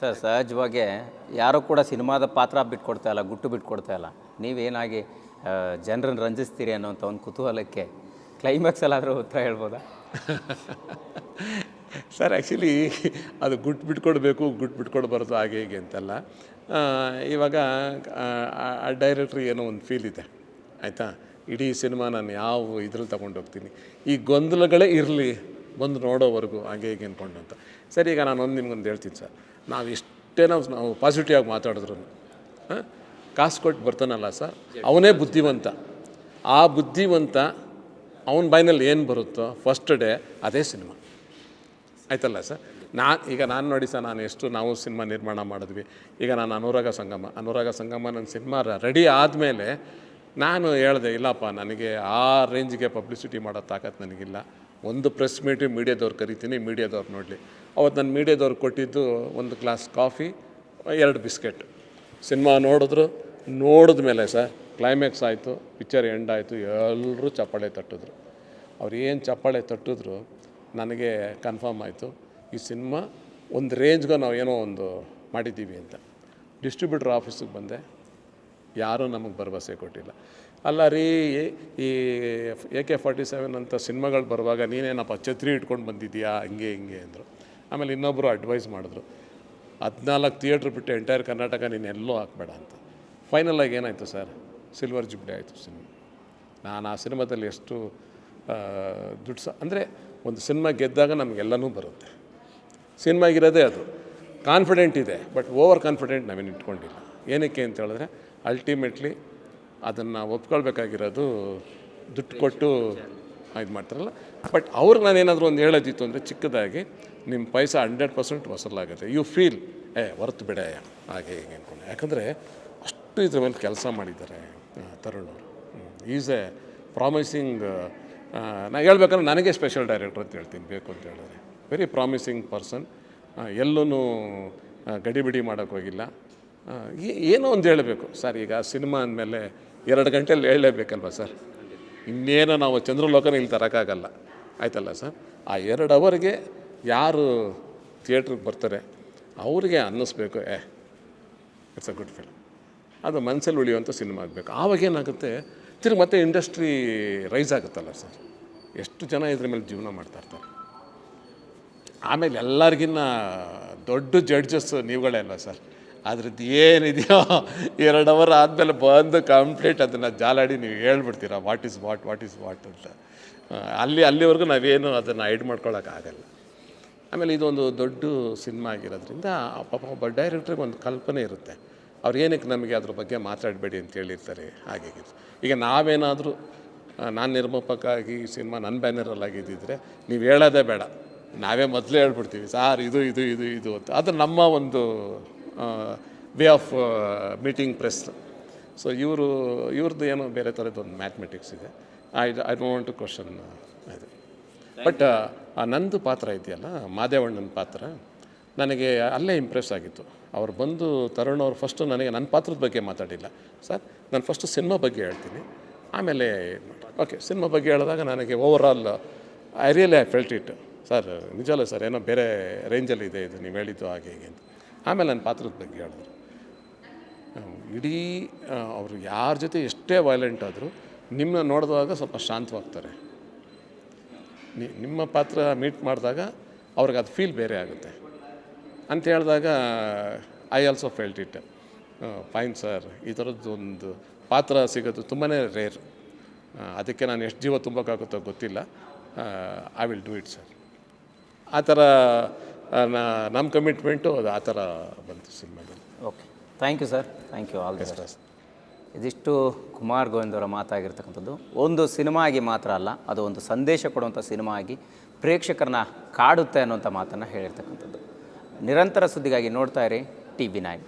Sir, ಸಹಜವಾಗಿ ಯಾರೂ ಕೂಡ ಸಿನಿಮಾದ ಪಾತ್ರ ಬಿಟ್ಕೊಡ್ತಾ ಇಲ್ಲ, ಗುಟ್ಟು ಬಿಟ್ಕೊಡ್ತಾ ಇಲ್ಲ. ನೀವೇನಾಗಿ ಜನರನ್ನು ರಂಜಿಸ್ತೀರಿ ಅನ್ನೋಂಥ ಒಂದು ಕುತೂಹಲಕ್ಕೆ ಕ್ಲೈಮ್ಯಾಕ್ಸಲ್ಲಾದರೂ ಉತ್ತರ ಹೇಳ್ಬೋದಾ? ಸರ್ ಆ್ಯಕ್ಚುಲಿ ಅದು ಗುಟ್ಟು ಬಿಟ್ಕೊಡ್ಬೇಕು, ಗುಟ್ಟು ಬಿಟ್ಕೊಡ್ಬಾರ್ದು ಹಾಗೆ ಹೀಗೆ ಅಂತಲ್ಲ. ಇವಾಗ, ಆ ಡೈರೆಕ್ಟ್ರಿಗೆ ಏನೋ ಒಂದು ಫೀಲ್ ಇದೆ, ಆಯಿತಾ? ಇಡೀ ಸಿನಿಮಾ ನಾನು ಯಾವ ಇದ್ರಲ್ಲಿ ತಗೊಂಡು ಹೋಗ್ತೀನಿ. ಈ ಗೊಂದಲಗಳೇ ಇರಲಿ, ಬಂದು ನೋಡೋವರೆಗೂ ಹಾಗೆ ಹೀಗೆ ಅಂದ್ಕೊಂಡು ಅಂತ ಸರಿ, ಈಗ ನಾನು ಒಂದು ನಿಮ್ಗೊಂದು ಹೇಳ್ತೀನಿ ಸರ್. ನಾವು ಎಷ್ಟೇ ನಾವು ಪಾಸಿಟಿವ್ ಆಗಿ ಮಾತಾಡಿದ್ರು ಹಾಂ? ಕಾಸು ಕೊಟ್ಟು ಬರ್ತಾನಲ್ಲ ಸರ್ ಅವನೇ ಬುದ್ಧಿವಂತ. ಆ ಬುದ್ಧಿವಂತ ಅವನ ಬಾಯಿನಲ್ಲಿ ಏನು ಬರುತ್ತೋ ಫಸ್ಟ್ ಡೇ ಅದೇ ಸಿನಿಮಾ. ಆಯ್ತಲ್ಲ ಸರ್ ನಾನು, ಈಗ ನಾನು ನೋಡಿ ಸರ್ ನಾನು ಎಷ್ಟು ನಾವು ಸಿನಿಮಾ ನಿರ್ಮಾಣ ಮಾಡಿದ್ವಿ. ಈಗ ನಾನು ಅನುರಾಗ ಸಂಗಮ ಅನುರಾಗ ಸಂಗಮ ನನ್ನ ಸಿನಿಮಾ ರೆಡಿ ಆದಮೇಲೆ ನಾನು ಹೇಳಿದೆ, ಇಲ್ಲಪ್ಪ, ನನಗೆ ಆ ರೇಂಜ್ಗೆ ಪಬ್ಲಿಸಿಟಿ ಮಾಡೋ ತಾಕತ್ತು ನನಗಿಲ್ಲ. ಒಂದು ಪ್ರೆಸ್ ಮೀಟ್ ಮೀಡಿಯಾದವ್ರು ಕರಿತೀನಿ, ಮೀಡಿಯಾದವ್ರು ನೋಡಲಿ. ಅವತ್ತು ನಾನು ಮೀಡಿಯಾದವ್ರು ಕೊಟ್ಟಿದ್ದು ಒಂದು ಗ್ಲಾಸ್ ಕಾಫಿ, ಎರಡು ಬಿಸ್ಕೆಟ್. ಸಿನಿಮಾ ನೋಡಿದ್ರು ನೋಡಿದ ಮೇಲೆ ಸರ್ ಕ್ಲೈಮ್ಯಾಕ್ಸ್ ಆಯಿತು ಪಿಕ್ಚರ್ ಎಂಡ್ ಆಯಿತು ಎಲ್ಲರೂ ಚಪ್ಪಾಳೆ ತಟ್ಟಿದ್ರು. ಅವ್ರು ಏನು ಚಪ್ಪಾಳೆ ತಟ್ಟಿದ್ರು, ನನಗೆ ಕನ್ಫರ್ಮ್ ಆಯಿತು, ಈ ಸಿನಿಮಾ ಒಂದು ರೇಂಜ್ಗೆ ನಾವು ಏನೋ ಒಂದು ಮಾಡಿದ್ದೀವಿ ಅಂತ. ಡಿಸ್ಟ್ರಿಬ್ಯೂಟ್ರ್ ಆಫೀಸಿಗೆ ಬಂದೆ, ಯಾರೂ ನಮಗೆ ಭರವಸೆ ಕೊಟ್ಟಿಲ್ಲ. ಅಲ್ಲ ರೀ, ಈ ಎ ಕೆ ಫಾರ್ಟಿ ಸೆವೆನ್ ಅಂತ ಸಿನಿಮಾಗಳು ಬರುವಾಗ ನೀನೇನಪ್ಪ ಛತ್ರಿ ಇಟ್ಕೊಂಡು ಬಂದಿದ್ದೀಯಾ? ಹಿಂಗೆ ಹಿಂಗೆ ಅಂದರು. ಆಮೇಲೆ ಇನ್ನೊಬ್ಬರು ಅಡ್ವೈಸ್ ಮಾಡಿದ್ರು, ಹದಿನಾಲ್ಕು ಥಿಯೇಟ್ರ್ ಬಿಟ್ಟು ಎಂಟೈರ್ ಕರ್ನಾಟಕ ನೀನು ಎಲ್ಲೂ ಹಾಕ್ಬೇಡ ಅಂತ. ಫೈನಲಾಗಿ ಏನಾಯಿತು ಸರ್ ಸಿಲ್ವರ್ ಜುಬ್ಲಿ ಆಯಿತು ಸಿನಿಮಾ. ನಾನು ಆ ಸಿನಿಮಾದಲ್ಲಿ ಎಷ್ಟು ದುಡ್ಡು ಸ ಅಂದರೆ ಒಂದು ಸಿನಿಮಾ ಗೆದ್ದಾಗ ನಮಗೆಲ್ಲನೂ ಬರುತ್ತೆ. ಸಿನಿಮಾಗಿರೋದೇ ಅದು. ಕಾನ್ಫಿಡೆಂಟ್ ಇದೆ ಬಟ್ ಓವರ್ ಕಾನ್ಫಿಡೆಂಟ್ ನಾವೇನು ಇಟ್ಕೊಂಡಿಲ್ಲ. ಏನಕ್ಕೆ ಅಂತ ಹೇಳಿದ್ರೆ ಅಲ್ಟಿಮೇಟ್ಲಿ ಅದನ್ನು ಒಪ್ಕೊಳ್ಬೇಕಾಗಿರೋದು ದುಡ್ಡು ಕೊಟ್ಟು ಇದು ಮಾಡ್ತಾರಲ್ಲ. ಬಟ್ ಅವ್ರಿಗೆ ನಾನು ಏನಾದರೂ ಒಂದು ಹೇಳೋದಿತ್ತು ಅಂದರೆ ಚಿಕ್ಕದಾಗಿ ನಿಮ್ಮ ಪೈಸ ಹಂಡ್ರೆಡ್ ಪರ್ಸೆಂಟ್ ವಸಲಾಗುತ್ತೆ ಯು ಫೀಲ್ ಏ ವರ್ತ್ ಬಿಡ, ಹಾಗೆ, ಹೀಗೆ ಅಂದ್ಕೊಂಡು ಯಾಕಂದರೆ ಅಷ್ಟು ಇದ್ರ ಮೇಲೆ ಕೆಲಸ ಮಾಡಿದ್ದಾರೆ ತರುಣ್ ಅವರು. ಈಸ್ ಎ ಪ್ರಾಮಿಸಿಂಗ್ ನಾನು ಹೇಳ್ಬೇಕಂದ್ರೆ ನನಗೆ ಸ್ಪೆಷಲ್ ಡೈರೆಕ್ಟರ್ ಅಂತ ಹೇಳ್ತೀನಿ, ಬೇಕು ಅಂತ ಹೇಳಿದ್ರೆ. ವೆರಿ ಪ್ರಾಮಿಸಿಂಗ್ ಪರ್ಸನ್ ಎಲ್ಲೂ ಗಡಿಬಿಡಿ ಮಾಡೋಕ್ಕೋಗಿಲ್ಲ ಏನೋ ಒಂದು ಹೇಳಬೇಕು. ಸರ್, ಈಗ ಸಿನಿಮಾ ಅಂದಮೇಲೆ ಎರಡು ಗಂಟೆಯಲ್ಲಿ ಹೇಳಲೇಬೇಕಲ್ವ ಸರ್? ಇನ್ನೇನು ನಾವು ಚಂದ್ರಲೋಕನ ಇಲ್ಲಿ ತರೋಕ್ಕಾಗಲ್ಲ ಆಯ್ತಲ್ಲ ಸರ್? ಆ ಎರಡು ಅವರಿಗೆ ಯಾರು ಥಿಯೇಟ್ರಿಗೆ ಬರ್ತಾರೆ, ಅವರಿಗೆ ಅನ್ನಿಸ್ಬೇಕು, ಏ ಇಟ್ಸ್ ಅ ಗುಡ್ ಫಿಲ್ಮ್ ಅದು ಮನಸ್ಸಲ್ಲಿ ಉಳಿಯುವಂಥ ಸಿನಿಮಾ ಆಗಬೇಕು. ಆವಾಗ ಏನಾಗುತ್ತೆ, ತಿರ್ಗಿ ಮತ್ತೆ ಇಂಡಸ್ಟ್ರಿ ರೈಸ್ ಆಗುತ್ತಲ್ಲ ಸರ್? ಎಷ್ಟು ಜನ ಇದ್ರ ಮೇಲೆ ಜೀವನ ಮಾಡ್ತಾ ಇರ್ತಾರೆ? ಆಮೇಲೆ ಎಲ್ಲರಿಗಿನ್ನ ದೊಡ್ಡ ಜಡ್ಜಸ್ ನೀವುಗಳೇ ಅಲ್ಲ ಸರ್? ಅದ್ರದ್ದು ಏನಿದೆಯೋ ಎರಡು ಅವರ್ ಆದಮೇಲೆ ಬಂದು ಕಂಪ್ಲೀಟ್ ಅದನ್ನು ಜಾಲಾಡಿ ನೀವು ಹೇಳ್ಬಿಡ್ತೀರ what is what what is what ಅಂತ. ಅಲ್ಲಿ, ಅಲ್ಲಿವರೆಗೂ ನಾವೇನು ಅದನ್ನು ಐಡ್ ಮಾಡ್ಕೊಳ್ಳೋಕ್ಕಾಗಲ್ಲ ಆಮೇಲೆ ಇದೊಂದು ದೊಡ್ಡ ಸಿನಿಮಾ ಆಗಿರೋದ್ರಿಂದ ಪಾಪ ಒಬ್ಬ ಡೈರೆಕ್ಟ್ರಿಗೆ ಒಂದು ಕಲ್ಪನೆ ಇರುತ್ತೆ. ಅವ್ರು ಏನಕ್ಕೆ ನಮಗೆ ಅದ್ರ ಬಗ್ಗೆ ಮಾತಾಡಬೇಡಿ ಅಂತ ಹೇಳಿರ್ತಾರೆ, ಹಾಗೆ ಈಗ ನಾವೇನಾದರೂ ನಾನು ನಿರ್ಮಾಪಕಾಗಿ ಈ ಸಿನಿಮಾ ನನ್ನ ಬ್ಯಾನರಲ್ಲಿ ಆಗಿದ್ದಿದ್ರೆ ನೀವು ಹೇಳೋದೇ ಬೇಡ. ನಾವೇ ಮೊದಲೇ ಹೇಳ್ಬಿಡ್ತೀವಿ, ಸಾರ್, ಇದು ಇದು ಇದು ಇದು ಅಂತ. ಅದು ನಮ್ಮ ಒಂದು way of meeting press so ಇವರು ಇವ್ರದ್ದು ಏನೋ ಬೇರೆ ಥರದ್ದು ಒಂದು ಮ್ಯಾಥಮೆಟಿಕ್ಸ್ ಇದೆ. I I don't to question ಇದೆ. ಬಟ್ ಆ ನಂದು ಪಾತ್ರ ಇದೆಯಲ್ಲ, ಮಾದೇವಣ್ಣನ ಪಾತ್ರ, ನನಗೆ ಅಲ್ಲೇ ಇಂಪ್ರೆಸ್ ಆಗಿತ್ತು. ಅವ್ರು ಬಂದು ತರುಣ್ ಅವ್ರು ಫಸ್ಟು ನನಗೆ ನನ್ನ ಪಾತ್ರದ ಬಗ್ಗೆ ಮಾತಾಡಿಲ್ಲ. ಸರ್, ನಾನು ಫಸ್ಟು ಸಿನಿಮಾ ಬಗ್ಗೆ ಹೇಳ್ತೀನಿ. ಆಮೇಲೆ ಓಕೆ ಸಿನಿಮಾ ಬಗ್ಗೆ ಹೇಳಿದಾಗ ನನಗೆ over all I really I felt it sir ನಿಜವಲ್ಲ ಸರ್, ಏನೋ ಬೇರೆ ರೇಂಜಲ್ಲಿ ಇದೆ ಇದು, ನೀವು ಹೇಳಿದ್ದು ಹಾಗೆ ಹೀಗೆ ಅಂತ. ಆಮೇಲೆ ನನ್ನ ಪಾತ್ರದ ಬಗ್ಗೆ ಹೇಳಿದ್ರು. ಇಡೀ ಅವರು ಯಾರ ಜೊತೆ ಎಷ್ಟೇ ವೈಲೆಂಟ್ ಆದರೂ ನಿಮ್ಮನ್ನ ನೋಡಿದಾಗ ಸ್ವಲ್ಪ ಶಾಂತವಾಗ್ತಾರೆ. ನಿಮ್ಮ ಪಾತ್ರ ಮೀಟ್ ಮಾಡಿದಾಗ ಅವ್ರಿಗೆ ಅದು ಫೀಲ್ ಬೇರೆ ಆಗುತ್ತೆ. ಅಂತ ಹೇಳಿದಾಗ I also felt it fine sir ಈ ಥರದ್ದು ಒಂದು ಪಾತ್ರ ಸಿಗೋದು ತುಂಬಾ ರೇರ್ ಅದಕ್ಕೆ ನಾನು ಎಷ್ಟು ಜೀವ ತುಂಬೋಕ್ಕಾಗುತ್ತೋ ಗೊತ್ತಿಲ್ಲ. I will do it sir ಆ ಥರ ನಮ್ಮ ಕಮಿಟ್ಮೆಂಟು ಅದು ಆ ಥರ ಬಂತು ಸಿನಿಮಾದಲ್ಲಿ. Okay thank you sir thank you all the best ಇದಿಷ್ಟು ಕುಮಾರ್ ಗೋವಿಂದ್ ಅವರ ಮಾತಾಗಿರ್ತಕ್ಕಂಥದ್ದು ಒಂದು ಸಿನಿಮಾ ಆಗಿ ಮಾತ್ರ ಅಲ್ಲ ಅದು ಒಂದು ಸಂದೇಶ ಕೊಡುವಂಥ ಸಿನಿಮಾ ಆಗಿ ಪ್ರೇಕ್ಷಕರನ್ನ ಕಾಡುತ್ತೆ ಅನ್ನುವಂಥ ಮಾತನ್ನು ಹೇಳಿರ್ತಕ್ಕಂಥದ್ದು. ನಿರಂತರ ಸುದ್ದಿಗಾಗಿ ನೋಡ್ತಾ ಇರಿ ಟಿ ಬಿ ನೈನ್.